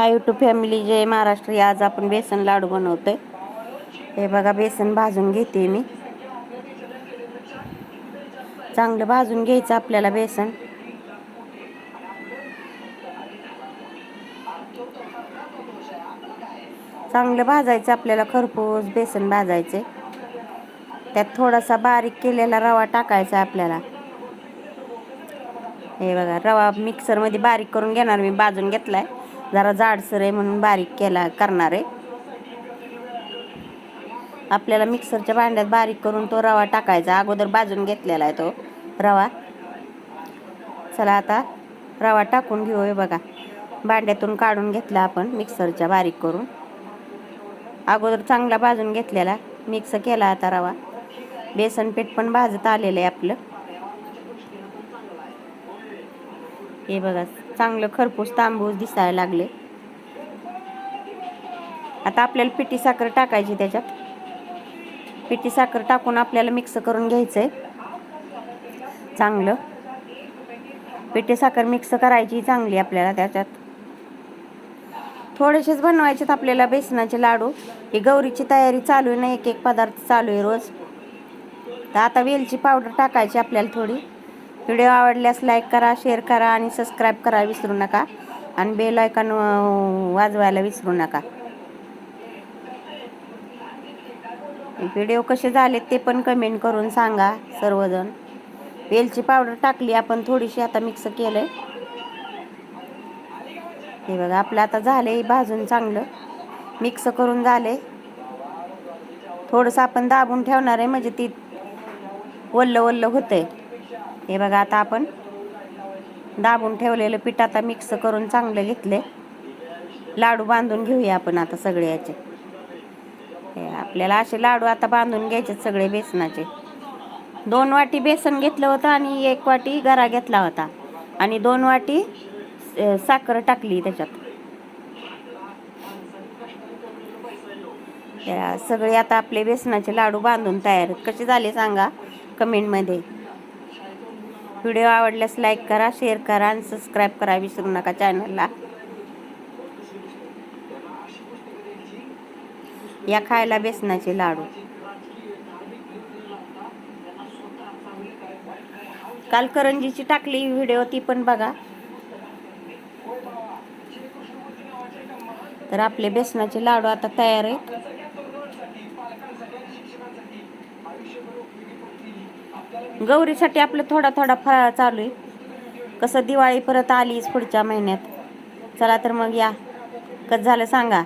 हा YouTube family जय महाराष्ट्र आज आपण बेसन लाडू बनवतोय. हे बघा बेसन भाजून घेते मी. चांगलं भाजून घ्यायचं आपल्याला बेसन. चांगलं भाजायचं आपल्याला खरपूस बेसन भाजायचे त्यात थोडासा बारीक केलेला रवा टाकायचा आपल्याला. हे बघा रवा मिक्सरमध्ये बारीक करून घेणार मी भाजून घेतलाय. जरा जाडसर आहे म्हणून बारीक केला करणार आहे. आपल्याला मिक्सरच्या भांड्यात बारीक करून तो रवा टाकायचा. अगोदर भाजून घेतलेला आहे तो रवा. चला आता रवा टाकून घेऊ बघा. भांड्यातून काढून घेतला आपण मिक्सरच्या बारीक करून. अगोदर चांगला भाजून घेतलेला. मिक्स केला आता रवा. बेसन पीठ पण भाजत आलेलं आहे आपलं. हे बघा चांगलं खरपूस तांबूस दिसायला लागले. आता आपल्याला पिठी साखर टाकायची त्याच्यात. पिठी साखर टाकून आपल्याला मिक्स करून घ्यायचंय. चांगलं. पिठी साखर मिक्स करायची चांगली आपल्याला त्याच्यात. थोडेसेच बनवायचेत आपल्याला बेसनाचे लाडू. ही गौरीची तयारी चालू आहे ना एक एक पदार्थ चालू आहे रोज. तर आता वेलची पावडर टाकायची आपल्याला थोडी. व्हिडिओ आवडल्यास लाईक करा शेअर करा आणि सबस्क्राईब करा विसरू नका. आणि बेल आयकॉन वाजवायला विसरू नका. व्हिडिओ कसे झाले ते पण कमेंट करून सांगा सर्वजण. वेलची पावडर टाकली आपण थोडीशी आता मिक्स केलंय. हे बघा आपलं आता झालंय भाजून चांगलं. मिक्स करून झाले थोडंसं आपण दाबून ठेवणार आहे म्हणजे ती वल्ल वल्ल होतंय. हे बघा आता आपण दाबून ठेवलेलं पीठ आता मिक्स करून चांगलं घेतले लाडू बांधून घेऊया आपण आता सगळे याचे. हे आपल्याला असे लाडू आता बांधून घ्यायचे सगळे बेसनाचे. दोन वाटी बेसन घेतलं होतं आणि एक वाटी गरा घेतला होता. आणि दोन वाटी साखर टाकली त्याच्यात. सगळे आता आपले बेसनाचे लाडू बांधून तयार कसे झाले सांगा कमेंटमध्ये. व्हिडिओ आवडल्यास लाईक करा शेअर करा आणि सबस्क्राईब करा. विसरू नका चॅनलला. या खायला बेसनाचे लाडू. काल करंजीची टाकली व्हिडिओ ती पण बघा. तर आपले बेसनाचे लाडू आता तयार आहेत. गौरीसाठी आपलं थोडा थोडा फराळ चालू आहे. कसं दिवाळी परत आलीच पुढच्या महिन्यात. चला तर मग या. कसं झालं सांगा.